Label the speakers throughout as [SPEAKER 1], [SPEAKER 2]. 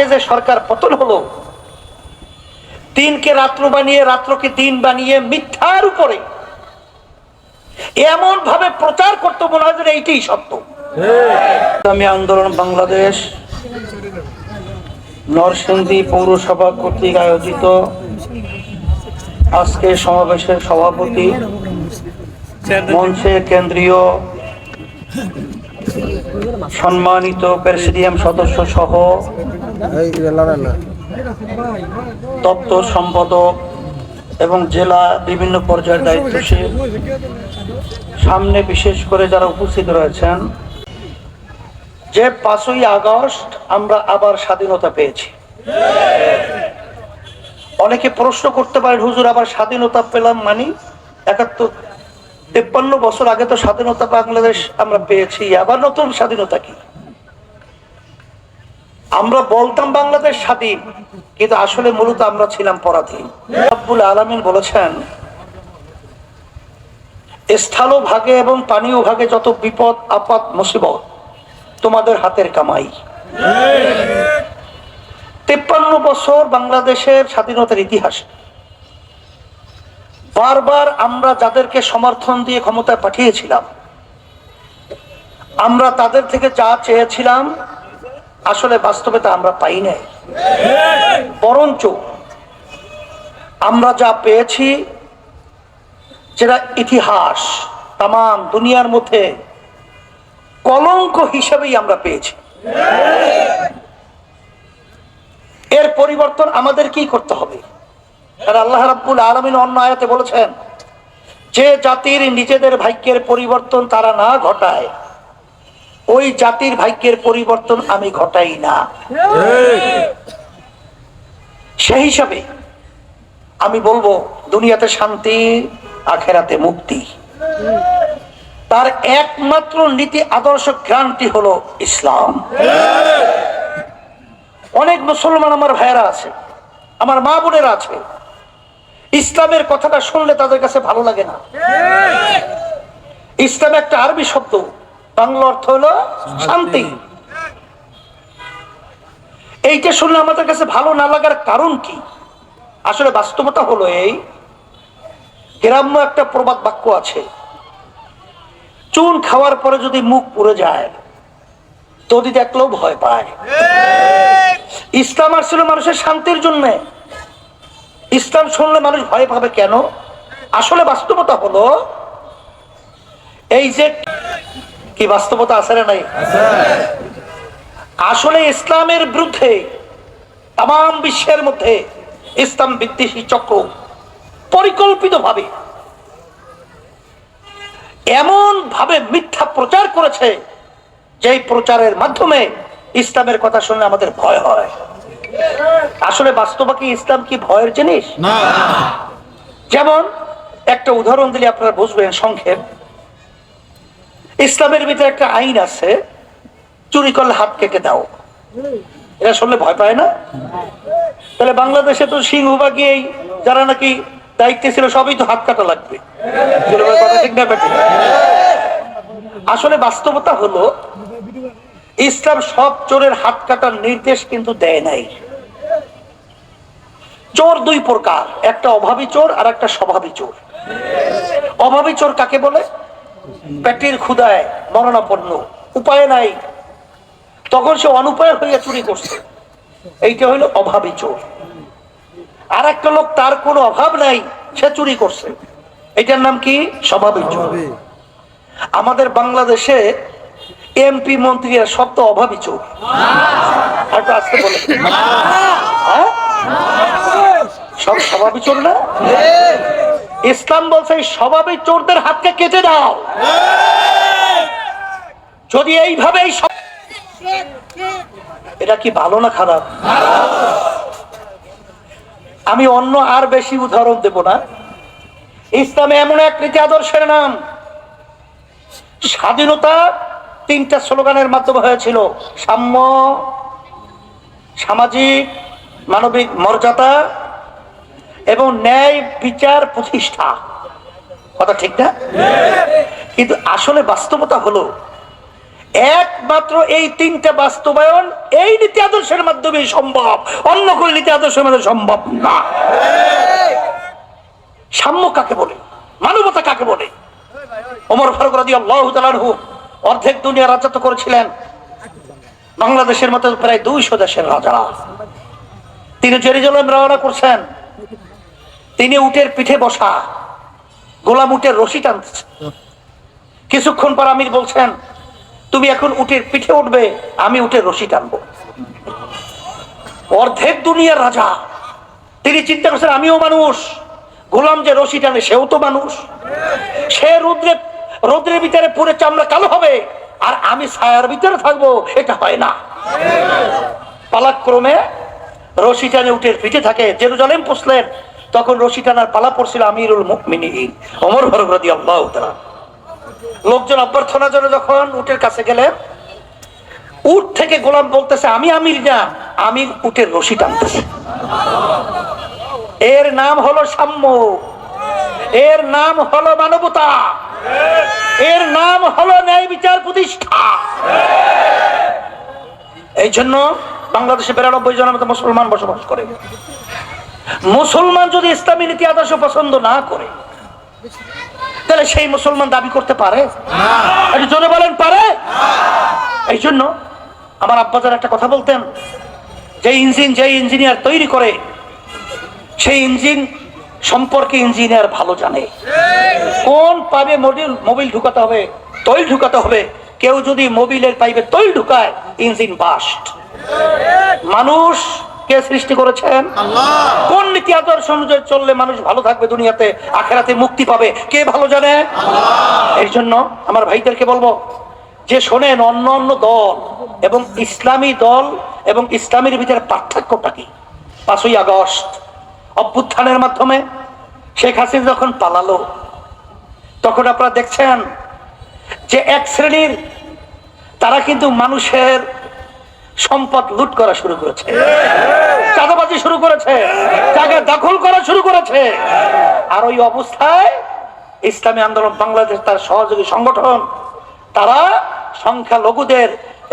[SPEAKER 1] আগে যে সরকার পতন হলো দিনকে রাত্র বানিয়ে রাত্রকে দিন বানিয়ে মিথ্যার উপরে এমন ভাবে প্রচার করতে মনে হয় যে এইটাই সত্য। আমি আন্দোলন বাংলাদেশ, নরসিংদী পৌরসভা কর্তৃক আয়োজিত আজকে সমাবেশের সভাপতি মঞ্চে কেন্দ্রীয় সম্মানিত প্রেসিডিয়াম সদস্য সহ সম্পাদক এবং জেলা বিভিন্ন পর্যায়ের দায়িত্বশীল। সামনে বিশেষ করে যারা উপস্থিত রয়েছেন, যে পাঁচই আগস্ট আমরা আবার স্বাধীনতা পেয়েছি। অনেকে প্রশ্ন করতে পারেন, হুজুর, আবার স্বাধীনতা পেলাম মানি? একাত্তর, তেপ্পান্ন বছর আগে তো স্বাধীনতা বাংলাদেশ আমরা পেয়েছি, আবার নতুন স্বাধীনতা কি? আমরা বলতাম বাংলাদেশ স্বাধীন, কিন্তু আসলে মূলত আমরা ছিলাম পরাধীন। আব্বুল আলমিন বলেছেন, স্থল ভাগে এবং পানীয় ভাগে যত বিপদ, আপদ, মুসিবত, তোমাদের হাতের কামাই। তেপ্পান্ন বছর বাংলাদেশের স্বাধীনতার ইতিহাস। বারবার আমরা যাদেরকে সমর্থন দিয়ে ক্ষমতায় পাঠিয়েছিলাম, আমরা তাদের থেকে যা চেয়েছিলাম আসলে বাস্তবে তা আমরা পাই নাই। বরঞ্চ আমরা যা পেয়েছি, যেটা ইতিহাস তাম দুনিয়ার মধ্যে কলঙ্ক হিসেবেই আমরা পেয়েছি। এর পরিবর্তন আমাদের কি করতে হবে। আল্লাহ রাব্বুল আলমিন অন্য আয়াতে বলেছেন, যে জাতির নিজেদের ভাগ্যের পরিবর্তন তারা না ঘটায় ওই জাতির ভাগ্যের পরিবর্তন আমি ঘটাই না। সেই হিসাবে আমি বলব, দুনিয়াতে শান্তি, আখেরাতে মুক্তি। তার একমাত্র নীতি, আদর্শ ক্রান্তি হলো ইসলাম। অনেক মুসলমান আমার ভাইয়েরা আছে, আমার মা বোনেরা আছে। ইসলামের কথাটা শুনলে তাদের কাছে ভালো লাগে না। ইসলাম একটা আরবি শব্দ। বাংলা অর্থ হলো শান্তি। এইটা শুনলে আমাদের কাছে ভালো না লাগার কারণ কি? আসলে বাস্তবতা হলো এই, গ্রাম্য একটা প্রবাদ বাক্য আছে, চুন খাওয়ার পরে যদি মুখ পুড়ে যায় তদি দেখলেও ভয় পায়। ইসলাম আসলে মানুষের শান্তির জন্য। ইসলাম শুনলে মানুষ ভয় পাবে কেন? আসলে বাস্তবতা হলো এই যে কি বাস্তবতা আছে না নাই? আসলে ইসলামের বিরুদ্ধে তাম বিশ্বের মধ্যে ইসলাম বিদ্বেষী চক্র পরিকল্পিত ভাবে এমন ভাবে মিথ্যা প্রচার করেছে যে প্রচারের মাধ্যমে ইসলামের কথা শুনলে আমাদের ভয় হয়। আসলে বাস্তবা কি ইসলাম কি ভয়ের জিনিস? যেমন একটা উদাহরণ দিলে আপনারা বুঝবেন সংক্ষেপ। ইসলামের ভিতরে একটা আইন আছে, চুরি করলে হাত কেটে দাও। এটা শুনলে ভয় পায় না? তাহলে বাংলাদেশে তো সিংহবাগী এই যারা নাকি দায়িত্বে ছিল, সবই তো হাত কাটা লাগবে। আসলে বাস্তবতা হলো, ইসলাম সব চোরের হাত কাটার নির্দেশ কিন্তু দেয় নাই। চোর দুই প্রকার, একটা অভাবী চোর আর একটা স্বভাবী চোর। অভাবী চোর কাকে বলে? পেটের ক্ষুদায় মরণাপন্ন। উপায় নাই। তখন সে অনুপায় হইয়া চুরি করছে। এইটা হইল অভাবী চোর। আর একটা লোক তার কোনো অভাব নাই সে চুরি করছে। এটার নাম কি? স্বভাবিক চোর। আমাদের বাংলাদেশে এমপি মন্ত্রীরা সব তো অভাবী চোর। হয়তো আসতে বলে। হ্যাঁ? সব স্বভাবী চোর না? ইসলাম বলছে, এই স্বভাবী চোরদের হাতকে কেটে দাও। যদি এইভাবে এই এটা কি ভালো না খারাপ? আমি অন্য আর বেশি উদাহরণ দেব না। ইসলামে এমন এক নীতি আদর্শের নাম। স্বাধীনতা তিনটা স্লোগানের মাধ্যমে হয়েছিল। সাম্য, সামাজিক, মানবিক মর্যাদা এবং ন্যায় বিচার প্রতিষ্ঠা। কথা ঠিক না? কিন্তু আসলে বাস্তবতা হলো, একমাত্র এই তিনটা বাস্তবায়ন এই নীতি আদর্শের মাধ্যমে সম্ভব। অন্য কোন নীতি আদর্শের মাধ্যমে সম্ভব না। সাম্য কাকে বলে? মানবতা কাকে বলে? ওমর ফারুক রাজি আল্লাহ অর্ধেক দুনিয়া রাজত্ব করেছিলেন। বাংলাদেশের মতো প্রায় দুইশো দেশের রাজা তিনি জেরুজালেম রওনা করছেন। তিনি উটের পিঠে বসা, গোলাম উটের রশি টানছে। কিছুক্ষণ পর আমির বলছেন, তুমি এখন উটের পিঠে উঠবে, আমি উটের রশি টানবো। অর্ধেক দুনিয়ার রাজা, তিনি চিন্তা করছেন, আমিও মানুষ, গোলাম যে রশি টানে, সেও তো মানুষ। সে রৌদ্রে, রৌদ্রের ভিতরে পুরে চামড়া কালো হবে, আর আমি ছায়ার ভিতরে থাকব, এটা হয় না। পালাক্রমে রশি টানে উটের পিঠে থাকে। জেরুজালেম পুষলেন তখন রশি টানার পালা পড়ছিল আমিরুল মুকমিনিন অমর ভরগ্রদি আল্লাহ লোকজন অভ্যর্থনার জন্য যখন উটের কাছে গেলে উট থেকে গোলাম বলতেছে, আমি আমির না আমি উটের রশি টানতেছি। এর নাম হলো সাম্য, এর নাম হলো মানবতা, এর নাম হলো ন্যায় বিচার প্রতিষ্ঠা। এই জন্য বাংলাদেশে বিরানব্বই জনের মতো মুসলমান বসবাস করে। মুসলমান যদি ইসলামী নীতি আদর্শ পছন্দ না করে, তাহলে সেই মুসলমান দাবি করতে পারে? জোরে বলেন, পারে? এই জন্য আমার আব্বাজার একটা কথা বলতেন, যে ইঞ্জিন যে ইঞ্জিনিয়ার তৈরি করে, সেই ইঞ্জিন সম্পর্কে ইঞ্জিনিয়ার ভালো জানে। কোন পাইপে মোবিল মোবিল ঢুকাতে হবে, তৈল ঢুকাতে হবে, কেউ যদি মোবিলের পাইপে তৈল ঢুকায়, ইঞ্জিন বাস্ট মানুষ কে সৃষ্টি করেছেন? কোন নীতি আদর্শ অনুযায়ী চললে মানুষ ভালো থাকবে দুনিয়াতে? আখেরাতে মুক্তি পাবে। কে ভালো জানে? এই জন্য আমার ভাইদেরকে বলব যে শোনেন অন্য অন্য দল এবং ইসলামী দল এবং ইসলামের ভিতরে পার্থক্যটা কি? পাঁচই আগস্ট অভ্যুত্থানের মাধ্যমে শেখ হাসিনা যখন পালালো তখন আপনারা দেখছেন যে এক শ্রেণির তারা কিন্তু মানুষের সম্পদ লুট করা শুরু করেছে। চাঁদাবাজি শুরু করেছে। জায়গা দখল করা শুরু করেছে। আর ওই অবস্থায় ইসলামী আন্দোলন, বাংলাদেশ তার সহযোগী সংগঠন, তারা সংখ্যালঘুদের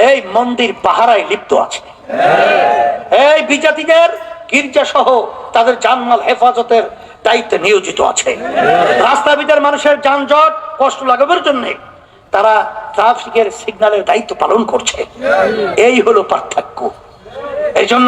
[SPEAKER 1] এই মন্দির পাহারায় লিপ্ত আছে। এই বিজাতিদের গির্জা সহ তাদের জানমাল হেফাজতের দায়িত্বে নিয়োজিত আছে। রাস্তা ভিতর মানুষের যানজট কষ্ট লাগাবার জন্য তারা ট্রাফিকের সিগন্যালের দায়িত্ব পালন করছে। এই হলো পার্থক্য। এই জন্য